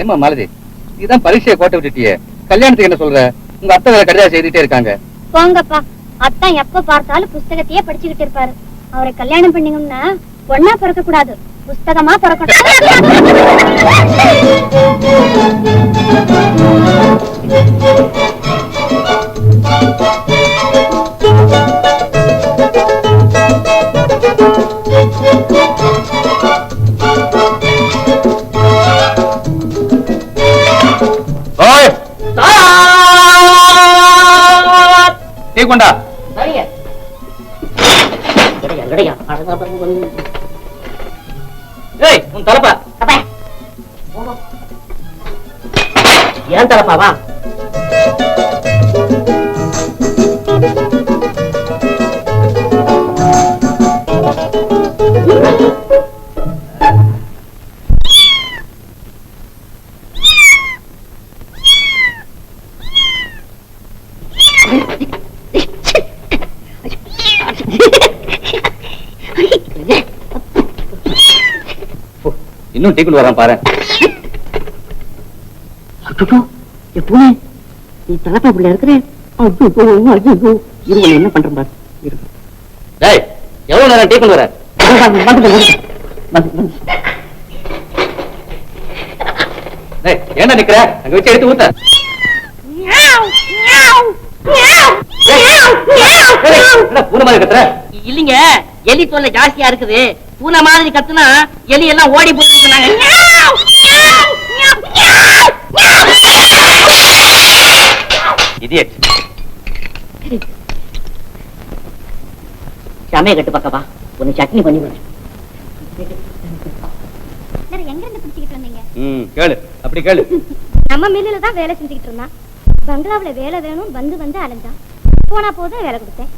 ஏமா மாலதி நீதான் பரீட்சையை கோட்டை விட்டுட்டியே. கல்யாணத்துக்கு என்ன சொல்ற? உங்க அத்தை வேற கடிதா செய்துட்டே இருக்காங்க. போங்கப்பா. அத்தான் எப்ப பார்த்தாலும் புஸ்தகத்தையே படிச்சுக்கிட்டு இருப்பாரு. அவரை கல்யாணம் பண்ணீங்கன்னா ஒன்னா பிறக்க கூடாது புஸ்தகமா பிறக்கணும். டீ கொண்டா சரிங்க கிடையா கிடையா அழகா ஏய் உன் தலப்பா. ஏன் தரப்பாவா இன்னும் டீ கொண்டு வரான் பாரு. அச்சோ எப்பவுமே நீ தலப்பா இப்படி இருக்கிற இருவன் என்ன பண்றேன் பாரு. டேய் எவ்வளவு நேரம் வர? நிக்கிற? அங்க வச்சு எடுத்து ஊத்த. இல்லைங்க எலி தொல்லை ஜாஸ்தியா இருக்குது. பூனை மாதிரி கத்துனா எலி எல்லாம் ஓடி இடியட் சமைய கட்டு பக்கவா ஒன்னு சட்னி பண்ணி. எங்க இருந்து பிடிச்சிக்கிட்டு வந்தீங்க? ம் கேளு. அப்படி கேளு. நம்ம மில்லுல தான் வேலை செஞ்சுக்கிட்டு இருந்தான். பங்களாவுல வேலை வேணும் வந்து வந்து அலைஞ்சான். போனா போதும் வேலை கொடுத்தேன்.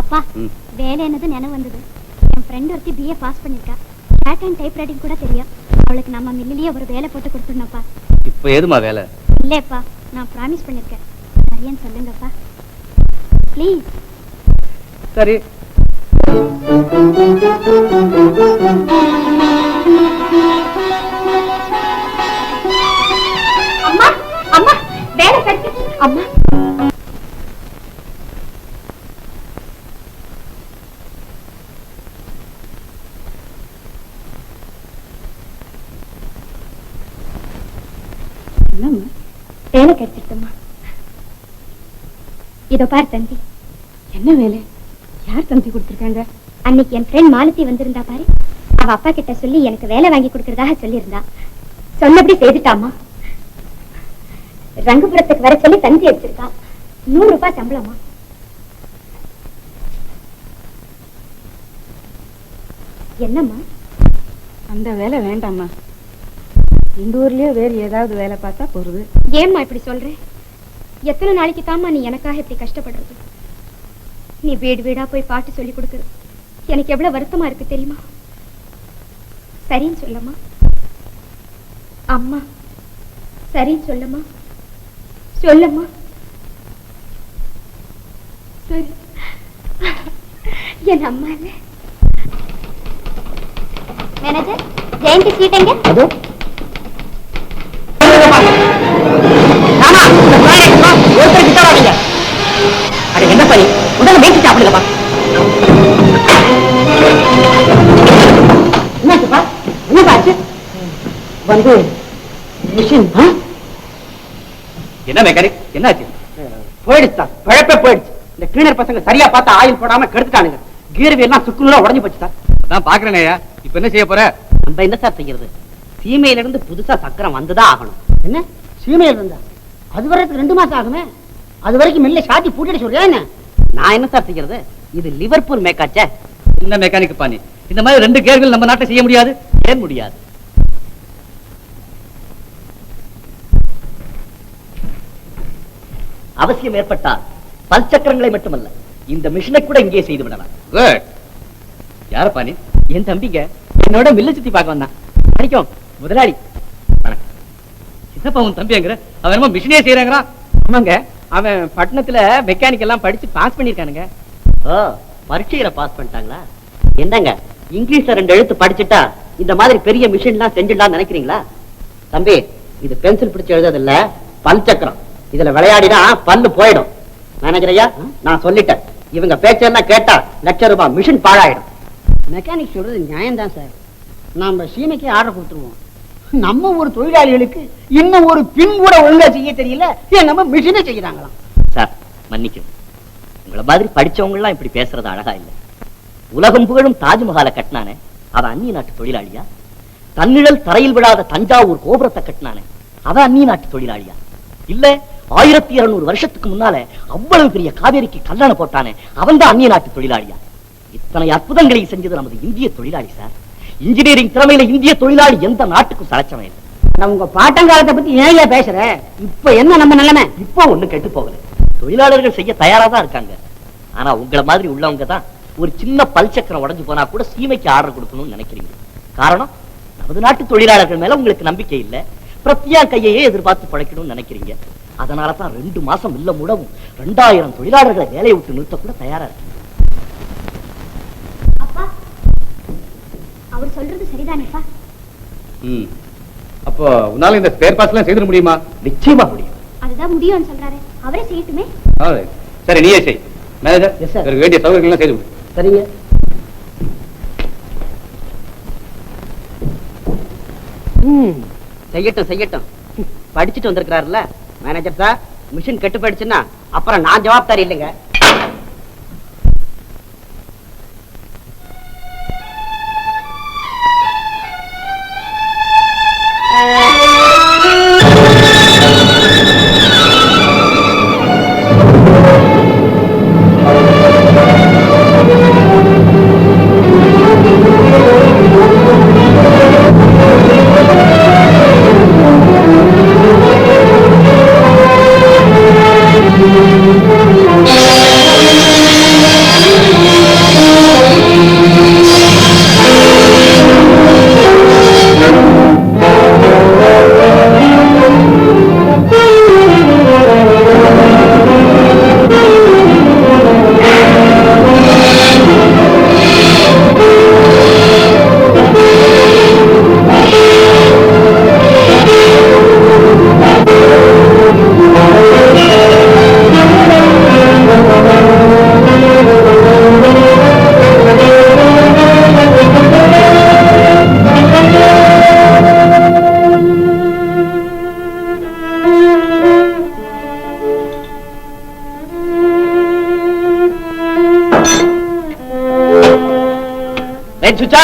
அப்பா ம். வேலை என்னது நினைவு வந்தது? ஃப்ரெண்ட் ஒருத்தி பிஏ பாஸ் பண்ணிருக்கா. பேட் அண்ட் டைப் ரைட்டிங் கூட தெரியும். அவளுக்கு நம்ம மில்லிலேயே ஒரு வேலை போட்டு கொடுத்துடணும்ப்பா. இப்ப ஏதுமா வேலை? இல்லையப்பா நான் ப்ராமிஸ் பண்ணிருக்கேன். சரியான்னு சொல்லுங்கப்பா. ப்ளீஸ் சரி. வேலை கிடைச்சிருக்குமா? இதோ பாரு தம்பி. என்ன வேலை? யார் தம்பி கொடுத்துருக்காங்க? அன்னைக்கு என் ஃப்ரெண்ட் மாலதி வந்திருந்தா பாரு. அவ அப்பா கிட்ட சொல்லி எனக்கு வேலை வாங்கி கொடுக்கறதாக சொல்லியிருந்தா. சொன்னபடி செய்துட்டாமா ரங்கபுரத்துக்கு வர சொல்லி தந்தி அடிச்சிருக்கா. நூறு ரூபாய் சம்பளமா என்னம்மா? அந்த வேலை வேண்டாம்மா. இந்த ஊர்லயே வேறு ஏதாவது வேலை பார்த்தா போறது. ஏம்மா இப்படி சொல்ற? எத்தனை நாளைக்கு தாம்மா நீ எனக்காக இப்படி கஷ்டப்படுறது? நீ வீடு வீடா போய் பாட்டு சொல்லி கொடுக்குறது எனக்கு எவ்வளவு வருத்தமா இருக்கு தெரியுமா? சரின்னு சொல்லம்மா. அம்மா சரின்னு சொல்லம்மா. சொல்லம்மா. சரி. என் அம்மா இல்ல மேனேஜர் ஜெயந்தி சீட் எங்க? வராதீங்க. அட என்ன பண்ணி உடனே மேய்ச்சி சாப்பிடுங்கப்பா என்னாச்சுப்பா? என்னப்பா ஆச்சு வந்து மிஷின் என்ன மெக்கானிக் என்னாச்சு? போயிடுச்சு? பிழப்பே போயிடுச்சு. இந்த கிளீனர் பசங்க சரியா பார்த்து ஆயில் போடாம கெடுத்துட்டானுங்க. கீரவி எல்லாம் சுக்குநூறா உடஞ்சு போச்சு சார் நான் பாக்குறேனேயா இப்ப என்ன செய்ய போற? நம்ம என்ன சார் செய்யறது? சீமையில இருந்து புதுசா சக்கரம் வந்துதான் ஆகணும். என்ன? சீமையில இருந்தா அது வரைக்கும் ரெண்டு மாசம் ஆகுமே? அது வரைக்கும் மில்ல சாத்தி பூட்டிட்டு சொல்றியா என்ன? நான் என்ன சார் செய்யறது? இது லிவர்பூல் மேக்காச்சே என்ன மெக்கானிக் பாணி இந்த மாதிரி ரெண்டு கேர்கள் நம்ம நாட்டை செய்ய முடியாது? ஏன் முடியாது? அவசியம் ஏற்பட்டால் பல் சக்கரங்களை மட்டுமல்ல இந்த மிஷினை கூட இங்கே செய்து விடலாம். யார பாணி என் தம்பிங்க. என்னோட மில்ல சுத்தி பார்க்க வந்தான். அடிக்கும் முதலாளி. என்னப்பா உன் தம்பிங்கிற அவன் மிஷினே செய்யறாங்கிறான். ஆமாங்க. அவன் பட்டணத்துல மெக்கானிக் எல்லாம் படிச்சு பாஸ் பண்ணிருக்கானுங்க. ஓ பரீட்சையில பாஸ் பண்ணிட்டாங்களா? என்னங்க இங்கிலீஷ்ல ரெண்டு எழுத்து படிச்சுட்டா இந்த மாதிரி பெரிய மிஷின்லாம் செஞ்சிடலாம் நினைக்கிறீங்களா? தம்பி இது பென்சில் பிடிச்சு எழுதுறது இல்ல பல் சக்கரம். இதுல விளையாடினா பல்லு போயிடும். மேனேஜர் ஐயா நான் சொல்லிட்டேன். இவங்க பேச்செல்லாம் கேட்டா லட்சம் ரூபாய் மிஷின் பாழாயிடும். மெக்கானிக் சொல்றது நியாயம் தான் சார் நாம சீமைக்கு ஆர்டர் கொடுத்துருவோம். நம்ம ஒரு தொழிலாளிகளுக்கு இன்னும் ஒரு பின் கூட ஒழுங்கா செய்ய தெரியல. நம்ம மிஷினை செய்யறாங்களாம் சார் மன்னிக்கும் உங்களை மாதிரி படிச்சவங்க எல்லாம் இப்படி பேசுறது அழகா இல்லை. உலகம் புகழும் தாஜ்மஹாலை கட்டினானே. அவன் அந்நிய நாட்டு தொழிலாளியா? தன்னிழல் தரையில் விழாத தஞ்சாவூர் கோபுரத்தை கட்டினானே. அவன் அந்நிய நாட்டு தொழிலாளியா? இல்ல ஆயிரத்தி இருநூறு வருஷத்துக்கு முன்னால அவ்வளவு பெரிய காவேரிக்கு கல்லணை போட்டானே. அவன் தான் அந்நிய நாட்டு தொழிலாளியா? இத்தனை அற்புதங்களை செஞ்சது நமது இந்திய தொழிலாளி சார். இன்ஜினியரிங் திறமையில இந்திய தொழிலாளி எந்த நாட்டுக்கும் சளைச்சவன் இல்லை. நான் உங்க பாட்டங்காலத்தை பத்தி ஏன் பேசுற? இப்ப என்ன நம்ம நிலைமை? இப்போ ஒண்ணு கெட்டு போகல தொழிலாளர்கள் செய்ய தயாரா தான் இருக்காங்க. ஆனா உங்களை மாதிரி உள்ளவங்க தான் ஒரு சின்ன பல் சக்கரம் உடைஞ்சு போனா கூட சீமைக்கு ஆர்டர் கொடுக்கணும்னு நினைக்கிறீங்க. காரணம் நமது நாட்டு தொழிலாளர்கள் மேல உங்களுக்கு நம்பிக்கை இல்ல. பிரத்யா கையையே எதிர்பார்த்து பழைக்கணும்னு நினைக்கிறீங்க. அதனால தான் ரெண்டு மாசம் இல்ல முடவும். ரெண்டாயிரம் தொழிலாளர்களை வேலையை விட்டு நிறுத்த கூட தயாரா இருக்கு அப்பா அவர் சொல்றது சரிதானேப்பா? ம். அப்போ உன்னால இந்த ஸ்பேர் பார்ட்ஸ் எல்லாம் செய்திட முடியுமா? நிச்சயமா முடியும். அதுதான் முடியும்னு சொல்றாரு. அவரே செய்யட்டுமே. சரி. நீயே செய். Manager Yes, sir. இவருக்கு வேண்டிய சௌகரியங்கள் எல்லாம் செய்து சரிங்க. ம், செய்யட்டும் செய்யட்டும். படிச்சுட்டு வந்திருக்கிறாருல்ல. மேனேஜர் சார் மிஷின் கெட்டு போயிடுச்சுன்னா அப்புறம் நான் ஜவாப்தாரி இல்லைங்க. குட்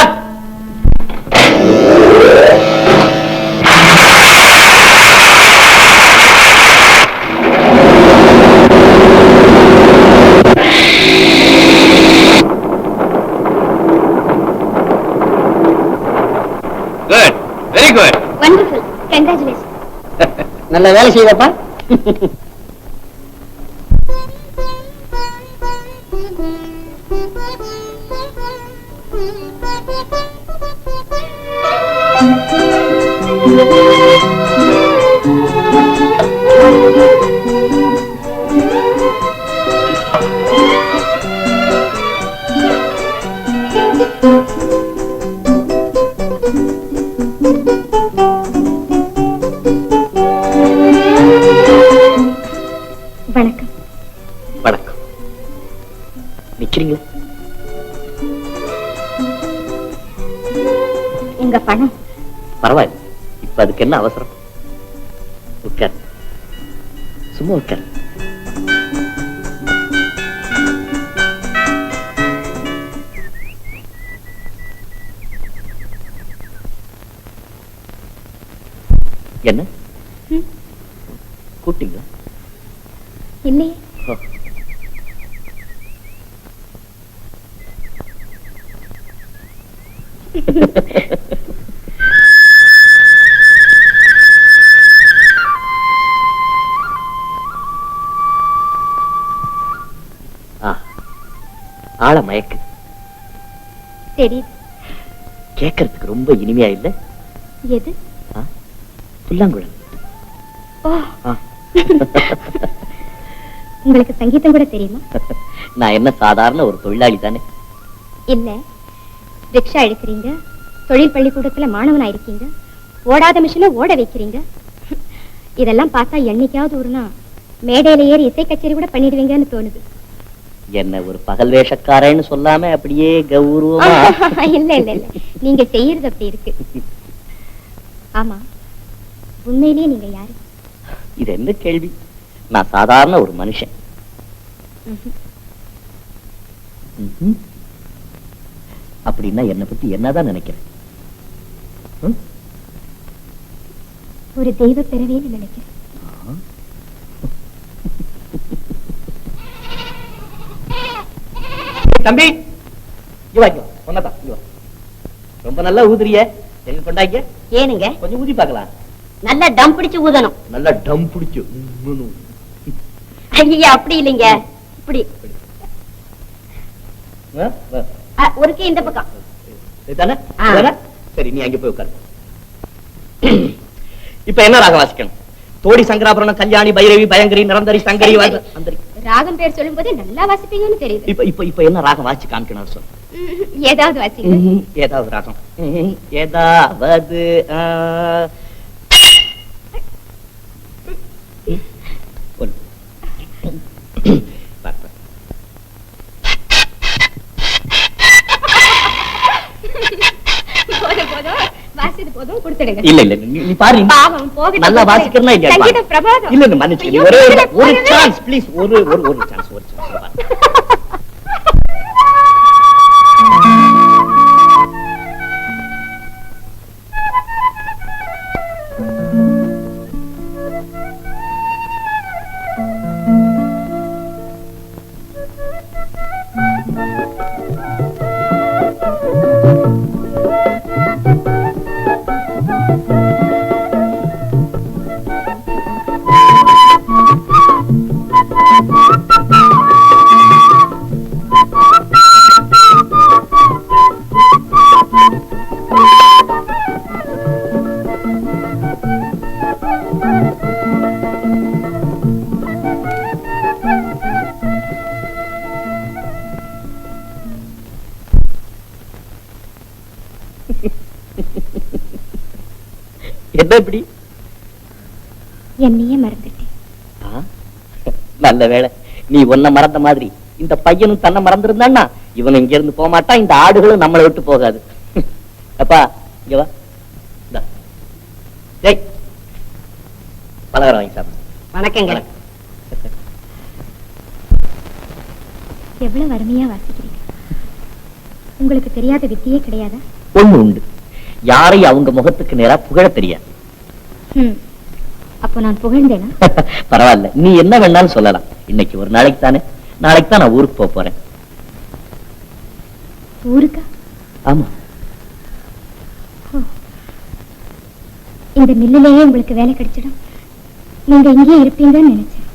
வண்டர்ஃபுல் கங்க்ராச்சுலேஷன் நல்ல வேலை செய்வப்பா வணக்கம். வணக்கம். நிக்கிறீங்களா? உங்க பணம்? பரவாயில்ல. இப்ப அதுக்கு என்ன அவசரம்? உட்கார். சும்மா உட்கார். என்ன? ம். கூட்டிங்களா இல்லையே ஓ. ஆ, ஆள மயக்கு. தெரியுது கேட்கறதுக்கு ரொம்ப இனிமையா இல்ல? எது? புல்லாங்குழல். உங்களுக்கு சங்கீதம் கூட தெரியுமா? நான் என்ன சாதாரண ஒரு தொழிலாளி தானே? இல்ல. ரிக்ஷா எடுக்கிறீங்க தொழில் பள்ளிக்கூடத்துல மாணவனா இருக்கீங்க ஓடாத மிஷினை ஓட வைக்கிறீங்க. இதெல்லாம் பார்த்தா என்னைக்காவது ஒரு நாள் மேடையில ஏறி இசை கச்சேரி கூட பண்ணிடுவீங்கன்னு தோணுது. என்ன ஒரு பகல் வேஷக்காரன்னு சொல்லாம அப்படியே கௌரவமா? இல்ல இல்ல இல்ல. நீங்க செய்யறது அப்படி இருக்கு. ஆமா. உண்மையிலேயே நீங்க யாரு? இது என்ன கேள்வி? நான் சாதாரண ஒரு மனுஷன். அப்படின்னா என்னை பத்தி என்னதான் நினைக்கிறேன்? ஒரு தெய்வ பிறவேன்னு நினைக்கிறேன். தம்பி. ரொம்ப நல்லா ஊதுறிய. எங்க கொண்டாங்க ஏனுங்க? கொஞ்சம் ஊதி பார்க்கலாம். நல்லா டம் பிடிச்சு ஊதணும். நல்லா டம் பிடிச்சு ஐயா அப்படி இல்லைங்க. இப்படி. அ, ஒரு கை இந்த பக்கம்? சரி நீ அங்க போய் உட்காரு. இப்ப என்ன ராகம் வாசிக்கணும் தோடி சங்கராபரணம் கல்யாணி பைரவி பயங்கரி நிரந்தரி சங்கரி அந்தரி ராகம் பேர் சொல்லும் போதே நல்லா வாசிப்பீங்கன்னு தெரியுது இப்ப இப்ப இப்ப என்ன ராகம் வாசி காமிக்கணும் ம்ஹும். ஏதாவது வாசிங்க. ஏதாவது ராகம். ஏதாவது ஆ. ம். ஒண்ணு. பாரு, பாரு. போதும் போதும் வாசிது போதும் கொடுத்துடுங்க. இல்ல இல்ல நீ பாரு. பாவம் போகட்டும் நல்லா வாசிக்கிறனா இல்ல இல்ல மன்னிச்சு ஒரே ஒரு-. சான்ஸ் ப்ளீஸ் ஒரு ஒரு ஒரு சான்ஸ் ஒரு சான்ஸ் என்ன இப்படி என்னையே மறந்துட்டேன்? நல்ல வேளை. நீ உன்னை மறந்த மாதிரி இந்த பையனும் தன்னை மறந்திருந்தான்னா இவன் இங்க இருந்து போக மாட்டான் இந்த ஆடுகளும் நம்மளை விட்டு போகாது. அப்பா இங்க வா. டேய். பலகாரம் வாங்கி சாப்பிடு. வணக்கங்க. வணக்கம். எவ்வளவு அருமையா வாசிக்கிறீங்க? உங்களுக்கு தெரியாத வித்தியே கிடையாதா? ஒண்ணு உண்டு. யாரையும் அவங்க முகத்துக்கு நேரா புகழ தெரியாது. அப்போ நான் புகழ்ந்தேனா? பரவாயில்ல. நீ என்ன வேணாலும் சொல்லலாம். இன்னைக்கு ஒரு நாளைக்கு தானே. நாளைக்கு தான் நான் ஊருக்கு போக போறேன். ஊருக்கா? ஆமா. இந்த மில்லிலேயே உங்களுக்கு வேலை கிடைச்சிடும். நீங்க இங்கேயே இருப்பீங்கன்னு நினைச்சேன்.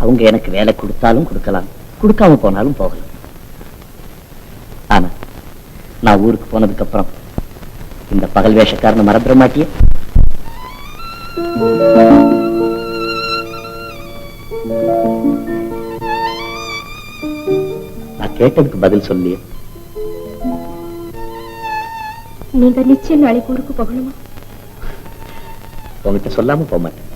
அவங்க எனக்கு வேலை கொடுத்தாலும் கொடுக்கலாம். கொடுக்காம போனாலும் போகலாம். ஆனா நான் ஊருக்கு போனதுக்கு அப்புறம் இந்த பகல் வேஷக்காரனை மறந்துட மாட்டியே? நான் கேட்டதுக்கு பதில் சொல்லியே. நீங்க நிச்சயம் நாளைக்கு ஊருக்கு போகணுமா? உங்ககிட்ட சொல்லாம போக மாட்டேன்